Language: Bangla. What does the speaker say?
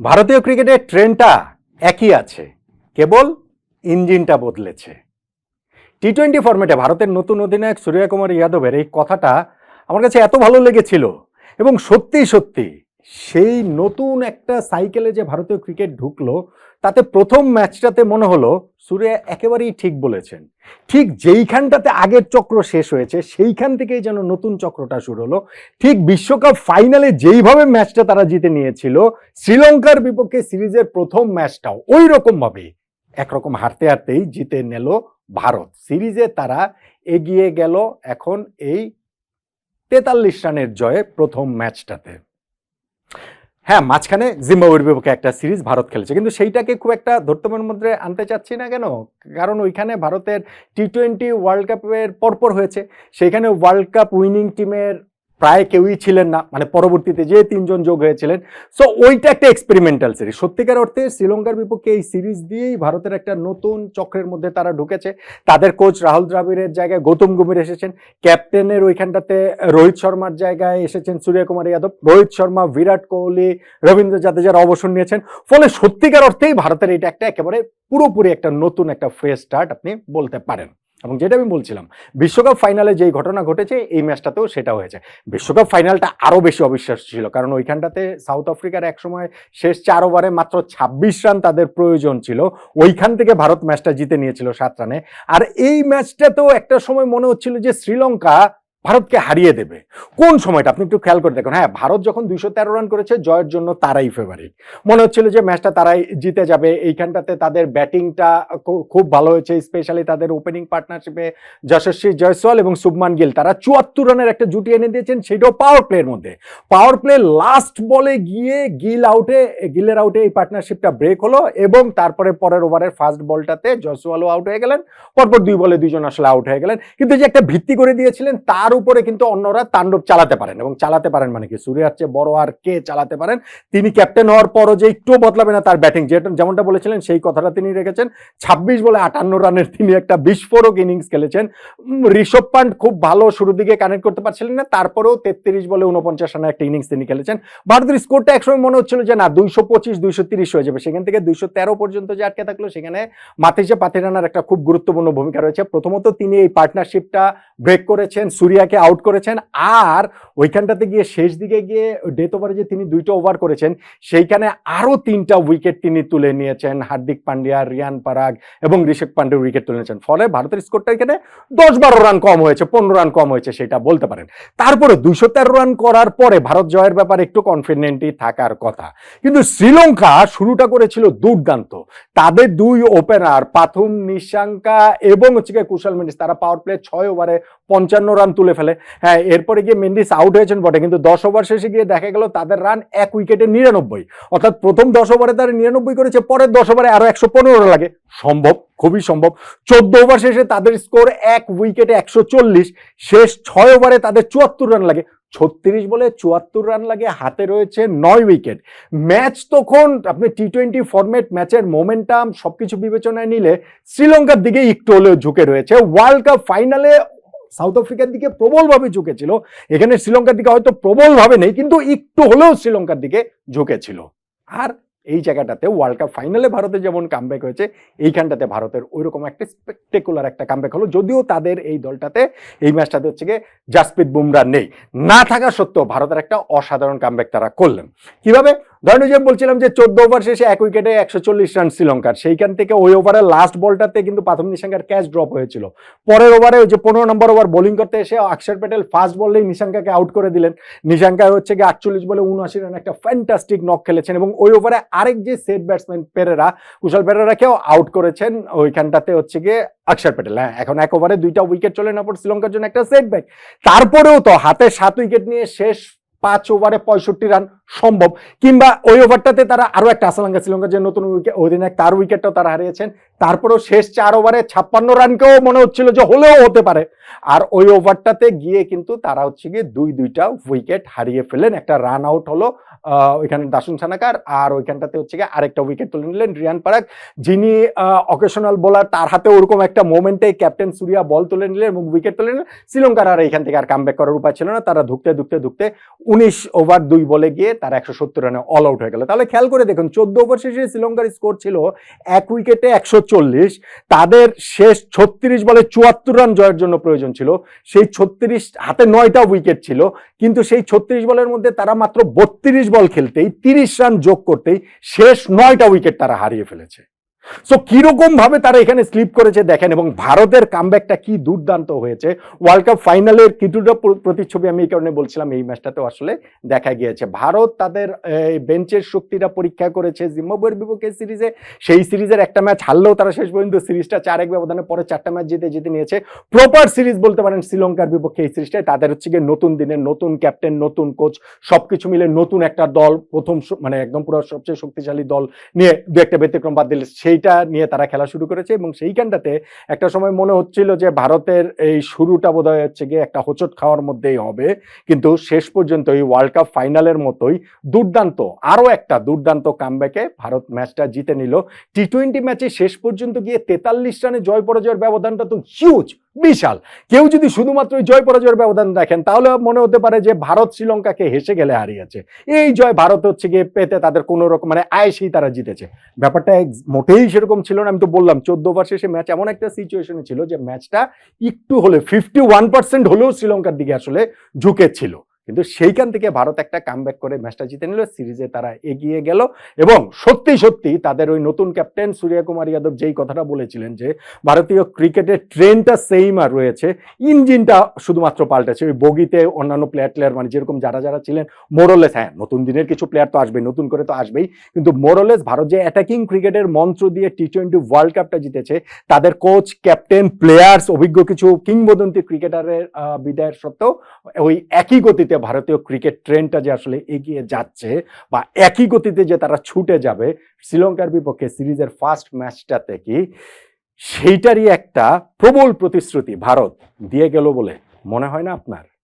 ভারতীয় ক্রিকেটের ট্রেনটা একই আছে, কেবল ইঞ্জিনটা বদলেছে। টি টোয়েন্টি ফর্মেটে ভারতের নতুন অধিনায়ক সূর্যকুমার যাদবের এই কথাটা আমার কাছে এত ভালো লেগেছিল এবং সত্যি সত্যি সেই নতুন একটা সাইকেলে যে ভারতীয় ক্রিকেট ঢুকলো, তাতে প্রথম ম্যাচটাতে মনে হলো সূর্য একেবারেই ঠিক বলেছেন। ঠিক যেইখানটাতে আগের চক্র শেষ হয়েছে, সেইখান থেকেই যেন নতুন চক্রটা শুরু হলো। ঠিক বিশ্বকাপ ফাইনালে যেইভাবে ম্যাচটা তারা জিতে নিয়েছিল, শ্রীলঙ্কার বিপক্ষে সিরিজের প্রথম ম্যাচটাও ওই রকম ভাবে একরকম হারতে হারতেই জিতে নিল ভারত। সিরিজে তারা এগিয়ে গেল এখন এই তেতাল্লিশ রানের জয়ে প্রথম ম্যাচটাতে হ্যাঁ মাঝখানে জিম্বাবুয়ের বিপক্ষে একটা সিরিজ ভারত খেলেছে। কিন্তু সেইটাকে খুব একটা ধর্তমের মধ্যে আনতে চাচ্ছি না কেন? কারণ ওইখানে ভারতের টি টোয়েন্টি ওয়ার্ল্ড কাপের পরপর হয়েছে। সেইখানে ওয়ার্ল্ড কাপ উইনিং টিমের প্রায় কেউই ছিলেন না মানে পরবর্তীতে যে তিনজন যোগ হয়েছিলেন। সো ওইটা একটা এক্সপেরিমেন্টাল সিরিজ সত্যিকার অর্থে শ্রীলঙ্কার বিপক্ষে এই সিরিজ দিয়েই ভারতের একটা নতুন চক্রের মধ্যে তারা ঢুকেছে। তাদের কোচ রাহুল দ্রাবিড়ের জায়গায় গৌতম গম্ভীর এসেছেন। ক্যাপ্টেনের ওইখানটাতে রোহিত শর্মার জায়গায় এসেছেন সূর্যকুমার যাদব। রোহিত শর্মা, বিরাট কোহলি, রবীন্দ্র জাদেজার অবসর নিয়েছেন। ফলে সত্যিকার অর্থেই ভারতের এটা একটা একেবারে পুরোপুরি একটা নতুন একটা ফ্রেশ স্টার্ট আপনি বলতে পারেন। এবং যেটা আমি বলছিলাম, বিশ্বকাপ ফাইনালে যেই ঘটনা ঘটেছে, এই ম্যাচটাতেও সেটা হয়েছে। বিশ্বকাপ ফাইনালটা আরও বেশি অবিশ্বাস ছিল, কারণ ওইখানটাতে সাউথ আফ্রিকার একসময় শেষ চার ওভারে মাত্র ছাব্বিশ রান তাদের প্রয়োজন ছিল। ওইখান থেকে ভারত ম্যাচটা জিতে নিয়েছিল সাত রানে আর এই ম্যাচটাতেও একটা সময় মনে হচ্ছিল যে শ্রীলঙ্কা ভারতকে হারিয়ে দেবে। কোন সময়টা? আপনি একটু খেয়াল করে দেখুন। হ্যাঁ ভারত যখন দুইশো তেরো রান করেছে, জয়ের জন্য তারাই ফেভারিট মনে হচ্ছিল যে ম্যাচটা তারাই জিতে যাবে। এইখানটাতে তাদের ব্যাটিংটা খুব ভালো হয়েছে। স্পেশালি তাদের ওপেনিং পার্টনারশিপে যশস্বী জয়সওয়াল এবং শুভমান গিল। তারা চুয়াত্তর রানের একটা জুটি এনে দিয়েছেন, সেটাও পাওয়ার প্লের মধ্যে। পাওয়ার প্লে লাস্ট বলে গিয়ে গিল আউটে গিলের আউটে এই পার্টনারশিপটা ব্রেক হলো এবং তারপরে পরের ওভারের ফার্স্ট বলটাতে জয়সওয়ালও আউট হয়ে গেলেন। পরপর দুই বলে দুজন আসলে আউট হয়ে গেলেন। কিন্তু যে একটা ভিত্তি করে দিয়েছিলেন তার উপরে কিন্তু অন্যরা তাণ্ডব চালাতে পারেন এবং চালাতে পারেন মানে কি? সূর্যার চেয়ে বড় আর কে চালাতে পারেন? তিনি ক্যাপ্টেন হওয়ার পরও যে একটু বদলাবে না তার ব্যাটিং যেটা যেমনটা বলেছিলেন সেই কথাটা তিনি রেখেছেন। ছাব্বিশ বলে আটান্ন রানের তিনি একটা বিস্ফোরক ইনিংস খেলেছেন। ঋষভ পান্ট খুব ভালো শুরুর দিকে কানেক্ট করতে পারছিলেন না, তারপরেও তেত্রিশ বলে উনপঞ্চাশ রানের একটা ইনিংস তিনি খেলেছেন। ভারতের স্কোরটা একসময় মনে হচ্ছিল যে না, দুইশো পঁচিশ, দুইশো তিরিশ হয়ে যাবে। সেখান থেকে দুইশো তেরো পর্যন্ত যে আটকে থাকল, সেখানে মাতিজে পাতিরানার একটা খুব গুরুত্বপূর্ণ ভূমিকা রয়েছে। প্রথমত তিনি এই পার্টনারশিপটা ব্রেক করেছেন। সুরিয়াকে আউট করেছেন। আর ওইখানটাতে গিয়ে শেষ দিকে গিয়ে ডেথ ওভারে যে তিনি দুইটা ওভার করেছেন, সেইখানে আরও তিনটা উইকেট তিনি তুলে নিয়েছেন। হার্দিক পান্ডিয়া, রিয়ান পারাগ এবং ঋষভ পান্ডে উইকেট তুলে নিয়েছেন। ফলে ভারতের স্কোরটা এখানে দশ বারো রান কম হয়েছে, পনেরো রান কম হয়েছে সেটা বলতে পারেন। তারপরে দুইশো তেরো রান করার পরে ভারত জয়ের ব্যাপারে একটু কনফিডেন্টই থাকার কথা। কিন্তু শ্রীলঙ্কা শুরুটা করেছিল দুর্দান্ত। তাদের দুই ওপেনার পাথুম, নিশাঙ্কা এবং হচ্ছে কুশল মেন্ডিস, তারা পাওয়ার প্লে ছয় ওভারে পঞ্চান্ন রান তুলে ফেলে। হ্যাঁ এরপরে গিয়ে মেন্ডিস আউট হয়েছেন বটে, কিন্তু দশ ওভার শেষে গিয়ে দেখা গেল তাদের রান এক উইকেটে নিরানব্বই। অর্থাৎ প্রথম দশ ওভারে তারা নিরানব্বই করেছে, পরের দশ ওভারে আরও একশো পনেরো লাগে। সম্ভব, খুবই সম্ভব। চোদ্দ ওভার শেষে তাদের স্কোর এক উইকেটে একশো চল্লিশ, শেষ ছয় ওভারে তাদের চুয়াত্তর রান লাগে। ছত্রিশ বলে চুয়াত্তর রান লাগে, হাতে রয়েছে নয় উইকেট ম্যাচ তখন, আপনি টি টোয়েন্টি ফরম্যাট ম্যাচের মোমেন্টাম সবকিছু বিবেচনায় নিলে শ্রীলঙ্কার দিকে একটু হলেও ঝুঁকে রয়েছে। ওয়ার্ল্ড কাপ ফাইনালে সাউথ আফ্রিকার দিকে প্রবলভাবে ঝুঁকেছিল। এখানে শ্রীলঙ্কার দিকে হয়তো প্রবলভাবে নেই, কিন্তু একটু হলেও শ্রীলঙ্কার দিকে ঝুঁকেছিল। আর এই জায়গাটাতে ওয়ার্ল্ড কাপ ফাইনালে ভারতের যেমন কামব্যাক হয়েছে, এইখানটাতে ভারতের ওইরকম একটা স্পেকটেকুলার একটা কামব্যাক হলো। যদিও তাদের এই দলটাতে এই ম্যাচটাতে হচ্ছে গিয়ে জাসপ্রীত বুমরা নেই। না থাকা সত্ত্বেও ভারতের একটা অসাধারণ কামব্যাক তারা করলেন। কীভাবে? ধরেন যে বলছিলাম যে চোদ্দ ওভার শেষে এক উইকেটে একশো চল্লিশ রান শ্রীলঙ্কার। সেইখান থেকে ওই ওভারের লাস্ট বলটাতে কিন্তু প্রাথমিক নিশাঙ্কার ক্যাচ ড্রপ হয়েছিল। পরের ওভারে ওই যে পনেরো নম্বর ওভার বোলিং করতে এসে অক্ষর প্যাটেল ফার্স্ট বললেই নিশাঙ্কাকে আউট করে দিলেন। নিশাঙ্কা হচ্ছে গিয়ে আটচল্লিশ বলে উনআশি রান একটা ফ্যান্টাস্টিক নক খেলেছেন এবং ওই ওভারে আরেক যে সেট ব্যাটসম্যান পেরেরা, কুশল পেরেরাকেও আউট করেছেন। ওইখানটাতে হচ্ছে গিয়ে অক্ষর প্যাটেল। হ্যাঁ এখন এক ওভারে দুইটা উইকেট চলে না পর শ্রীলঙ্কার জন্য একটা সেটব্যাক তারপরেও তো হাতে সাত উইকেট নিয়ে শেষ পাঁচ ওভারে পঁয়ষট্টি রান সম্ভব। কিংবা ওই ওভারটাতে তারা আরও একটা আসালাঙ্গা শ্রীলঙ্কার যে নতুন অধিনায়ক তার উইকেটটাও তারা হারিয়েছেন। তারপরেও শেষ চার ওভারে ছাপ্পান্ন রানকেও মনে হচ্ছিল যে হলেও হতে পারে। আর ওই ওভারটাতে গিয়ে কিন্তু তারা হচ্ছে গিয়ে দুই দুইটা উইকেট হারিয়ে ফেলেন একটা রান আউট হলো ওইখানে দাসুন সানাকার আর ওইখানটাতে হচ্ছে গিয়ে আরেকটা উইকেট তুলে নিলেন রিয়ান পারাক যিনি অকেশনাল বোলার তার হাতে ওরকম একটা মোমেন্টে ক্যাপ্টেন সুরিয়া বল তুলে নিলেন এবং উইকেট তুলে নিলেন। শ্রীলঙ্কার আর এখান থেকে আর কামব্যাক করার উপায় ছিল না। তারা ধুকতে ধুকতে ধুকতে উনিশ ওভার দুই বলে গিয়ে তারা একশো সত্তর রানে অল আউট হয়ে গেল। তাহলে খেয়াল করে দেখুন, চোদ্দ ওভার শেষে শ্রীলঙ্কার স্কোর ছিল এক উইকেটে একশো চল্লিশ, তাদের শেষ ছত্রিশ বলে চুয়াত্তর রান জয়ের জন্য প্রয়োজন ছিল। সেই ছত্রিশ, হাতে নয়টা উইকেট ছিল। কিন্তু সেই ছত্রিশ বলের মধ্যে তারা মাত্র বত্রিশ বল খেলতেই, তিরিশ রান যোগ করতেই শেষ নয়টা উইকেট তারা হারিয়ে ফেলেছে। সো কীরকম ভাবে তারা এখানে স্লিপ করেছে দেখেন, এবং ভারতের কামব্যাকটা কি দুর্দান্ত হয়েছে। ওয়ার্ল্ড কাপ ফাইনালের কিছুটা প্রতিচ্ছবি আমি এই কারণে বলছিলাম, এই ম্যাচটাতেও আসলে দেখা গিয়েছে। ভারত তাদের বেঞ্চের শক্তিটা পরীক্ষা করেছে জিম্বাবুয়ের বিপক্ষে সিরিজে। সেই সিরিজের একটা ম্যাচ হারলেও তারা শেষ পর্যন্ত সিরিজটা চার এক ব্যবধানে পরে চারটা ম্যাচ জিতে জিতে নিয়েছে। প্রপার সিরিজ বলতে পারেন শ্রীলঙ্কার বিপক্ষে এই সিরিজটাই তাদের হচ্ছে গিয়ে নতুন দিনের নতুন ক্যাপ্টেন নতুন কোচ সবকিছু মিলে নতুন একটা দল, প্রথম মানে একদম পুরো সবচেয়ে শক্তিশালী দল নিয়ে দু একটা ব্যতিক্রম বাদ দিলে সেইটা নিয়ে তারা খেলা শুরু করেছে এবং সেইখানটাতে একটা সময় মনে হচ্ছিল যে ভারতের এই শুরুটা বোধহয় হচ্ছে গিয়ে একটা হোচট খাওয়ার মধ্যেই হবে। কিন্তু শেষ পর্যন্ত এই ওয়ার্ল্ড কাপ ফাইনালের মতোই দুর্দান্ত, আরও একটা দুর্দান্ত কামব্যাকে ভারত ম্যাচটা জিতে নিল। টি টোয়েন্টি ম্যাচে শেষ পর্যন্ত গিয়ে তেতাল্লিশ রানে জয় পরাজয়ের ব্যবধানটা তো হিউজ বিশাল। কেউ যদি শুধুমাত্র জয় পরাজয়ের ব্যবধান দেখেন, তাহলে মনে হতে পারে যে ভারত শ্রীলঙ্কাকে হেসে গেলে হারিয়েছে। এই জয় ভারত হচ্ছে গিয়ে পেতে তাদের কোনো রকম মানে আয়েসেই তারা জিতেছে। ব্যাপারটা মোটেই সেরকম ছিল না, আমি তো বললাম, চোদ্দ ওভার শেষে ম্যাচ এমন একটা সিচুয়েশনে ছিল যে ম্যাচটা একটু হলে ফিফটি ওয়ান পার্সেন্ট হলেও শ্রীলঙ্কার দিকে আসলে ঝুঁকেছিল কিন্তু সেইখান থেকে ভারত একটা কামব্যাক করে ম্যাচটা জিতে নিল সিরিজে তারা এগিয়ে গেল এবং সত্যি সত্যি তাদের ওই নতুন ক্যাপ্টেন সূর্য কুমার যাদব যেই কথাটা বলেছিলেন যে, ভারতীয় ক্রিকেটের ট্রেনটা সেম আর রয়েছে। ইঞ্জিনটা শুধুমাত্র পাল্টেছে। ওই বগিতে অন্যান্য প্লেয়ার প্লেয়ার মানে যেরকম যারা যারা ছিলেন মোরলেস হ্যাঁ নতুন দিনের কিছু প্লেয়ার তো আসবেই, নতুন করে তো আসবেই। কিন্তু মোরলেস ভারত যে অ্যাটাকিং ক্রিকেটের মন্ত্র দিয়ে টি টোয়েন্টি ওয়ার্ল্ড কাপটা জিতেছে, তাদের কোচ ক্যাপ্টেন প্লেয়ার্স অভিজ্ঞ কিছু কিংবদন্তি ক্রিকেটারের বিদায়ের সত্ত্বেও ওই একই গতিতে ভারতীয় ক্রিকেট ট্রেনটা যে আসলে এগিয়ে যাচ্ছে বা একই গতিতে যে তারা ছুটে যাবে শ্রীলঙ্কার বিপক্ষে সিরিজের ফার্স্ট ম্যাচটাতে কি সেইটারই একটা প্রবল প্রতিশ্রুতি ভারত দিয়ে গেল বলে মনে হয় না আপনার?